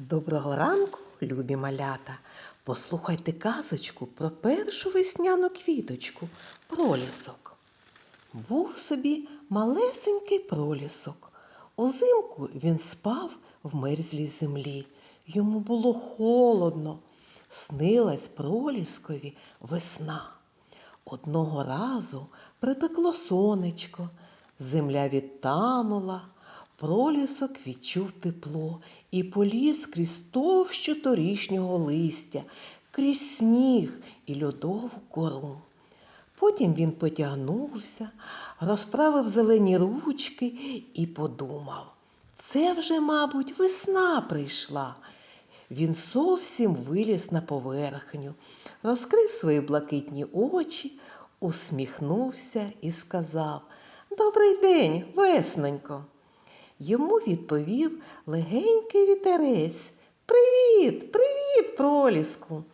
Доброго ранку, любі малята. Послухайте казочку про першу весняну квіточку пролісок. Був собі малесенький пролісок. Узимку він спав в мерзлій землі. Йому було холодно. Снилась проліскові весна. Одного разу припекло сонечко, земля відтанула, пролісок відчув тепло і поліз крізь товщу торішнього листя, крізь сніг і льодову кору. Потім він потягнувся, розправив зелені ручки і подумав. Це вже, мабуть, весна прийшла. Він зовсім виліз на поверхню, розкрив свої блакитні очі, усміхнувся і сказав Добрий день, веснонько. Йому відповів легенький вітерець. Привіт, привіт, проліску.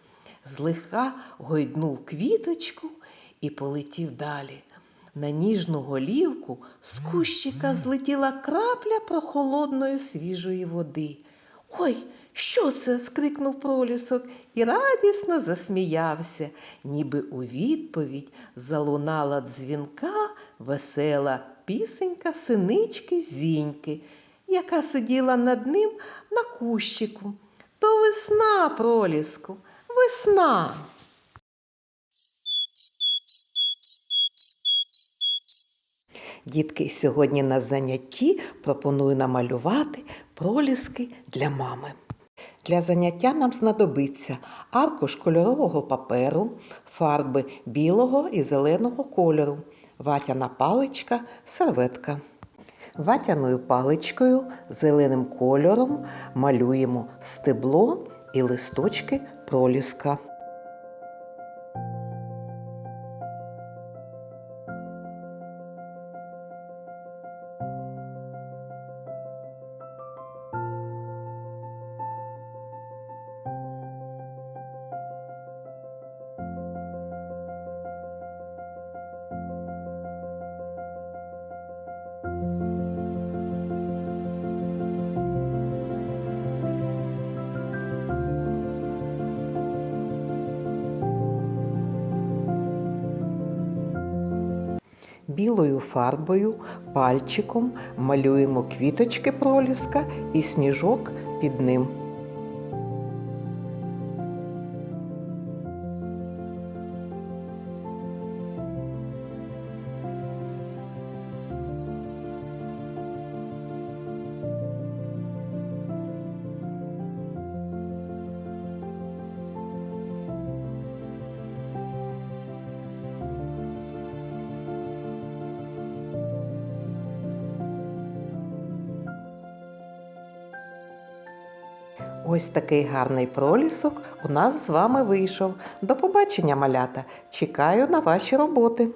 Злегка гойднув квіточку і полетів далі. На ніжну голівку з кущика злетіла крапля прохолодної свіжої води. Ой, що це? скрикнув пролісок і радісно засміявся, ніби у відповідь залунала дзвінка весела пісенька синички зіньки, яка сиділа над ним на кущику. То весна, проліску, весна. Дітки, сьогодні на занятті пропоную намалювати проліски для мами. Для заняття нам знадобиться аркуш кольорового паперу, фарби білого і зеленого кольору, ватяна паличка, серветка. Ватяною паличкою зеленим кольором малюємо стебло і листочки проліска. Білою фарбою пальчиком малюємо квіточки проліска і сніжок під ним. Ось такий гарний пролісок у нас з вами вийшов. До побачення, малята! Чекаю на ваші роботи.